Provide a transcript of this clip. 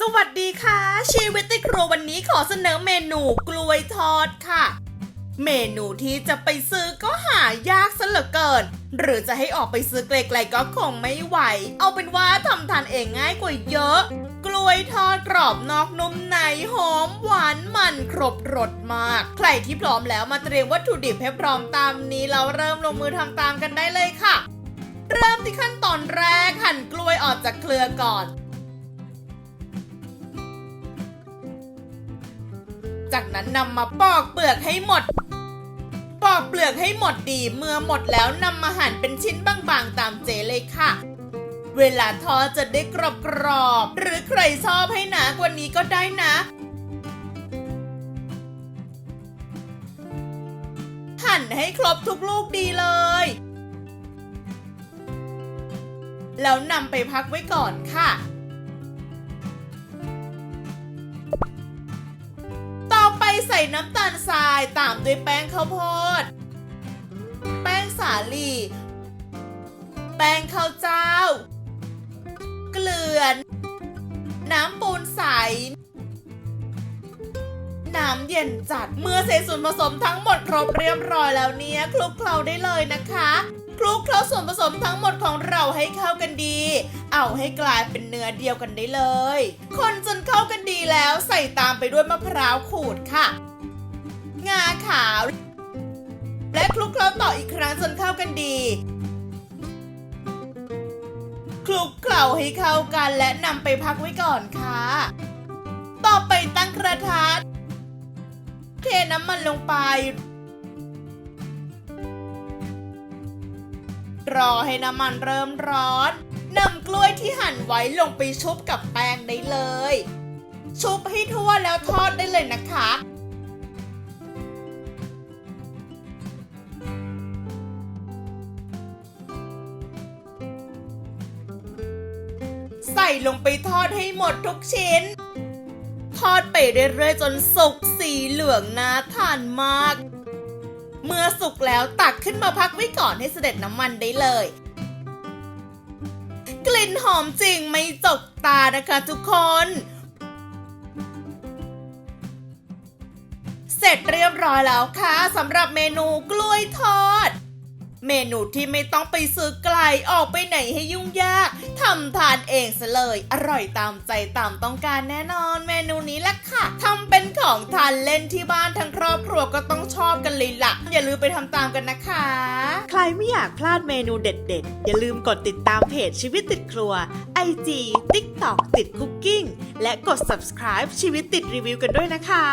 สวัสดีค่ะ ชีวิตในครัววันนี้ขอเสนอเมนูกล้วยทอดค่ะ เมนูที่จะไปซื้อก็หายากซะเหลือเกิน หรือจะให้ออกไปซื้อไกลๆก็คงไม่ไหว เอาเป็นว่าทำทานเองง่ายกว่าเยอะ กล้วยทอดกรอบนอกนุ่มในหอมหวานมันครบรสมาก ใครที่พร้อมแล้วมาเตรียมวัตถุดิบให้พร้อมตามนี้แล้วเริ่มลงมือทำตามกันได้เลยค่ะ เริ่มที่ขั้นตอนแรกหั่นกล้วยออกจากเครือก่อน จากนั้นนำมาปอกเปลือกให้หมด ปอกเปลือกให้หมดดี เมื่อหมดแล้วนำมาหั่นเป็นชิ้นบางๆ ตามเจเลยค่ะ เวลาทอดจะได้กรอบๆ หรือใครชอบให้หนากว่านี้ก็ได้นะหั่นให้ครบทุกลูกดีเลย แล้วนำไปพักไว้ก่อนค่ะ ส่น้ำตาลทรายตามด้วยแป้งข้าวโพด แป้งสาลี แป้งข้าวเจ้า เกลือน้ำปูนใส น้ำเย็นจัด เมื่อเศษส่วนผสมทั้งหมดครบเรียบร้อยแล้วเนี่ยคลุกเคล้าได้เลยนะคะคลุกเคล้าส่วนผสมทั้งหมดของเราให้เข้ากันดี เอาให้กลายเป็นเนื้อเดียวกันได้เลย คนจนเข้ากันดีแล้วใส่ตามไปด้วยมะพร้าวขูดค่ะ งาขาว และคลุกเคล้าต่ออีกครั้งจนเข้ากันดีคลุกเคล้าให้เข้ากันและนำไปพักไว้ก่อนค่ะ น้ำมันลงไป รอให้น้ำมันเริ่มร้อนนำกล้วยที่หั่นไว้ลงไปชุบกับแป้งได้เลย ชุบให้ทั่วแล้วทอดได้เลยนะคะ ใส่ลงไปทอดให้หมดทุกชิ้น อดไปเรื่อยๆ จนสุกสีเหลืองน่าทานมาก เมื่อสุกแล้วตักขึ้นมาพักไว้ก่อนให้เสด็จน้ำมันได้เลย กลิ่นหอมจริงไม่จกตานะคะทุกคน เสร็จเรียบร้อยแล้วค่ะสำหรับเมนูกล้วยทอด เมนูที่ไม่ต้องไปซื้อไกลออกไปไหนให้ยุ่งยากทำทานเองซะเลย อร่อยตามใจตามต้องการแน่นอน เมนูนี้แหละค่ะทำเป็นของทานเล่นที่บ้านทั้งครอบครัวก็ต้องชอบกันเลยล่ะ อย่าลืมไปทำตามกันนะคะ ใครไม่อยากพลาดเมนูเด็ดๆ อย่าลืมกดติดตามเพจชีวิตติดครัว IG TikTok ติดคุกกิ้งและกด subscribe ชีวิตติดรีวิวกันด้วยนะคะ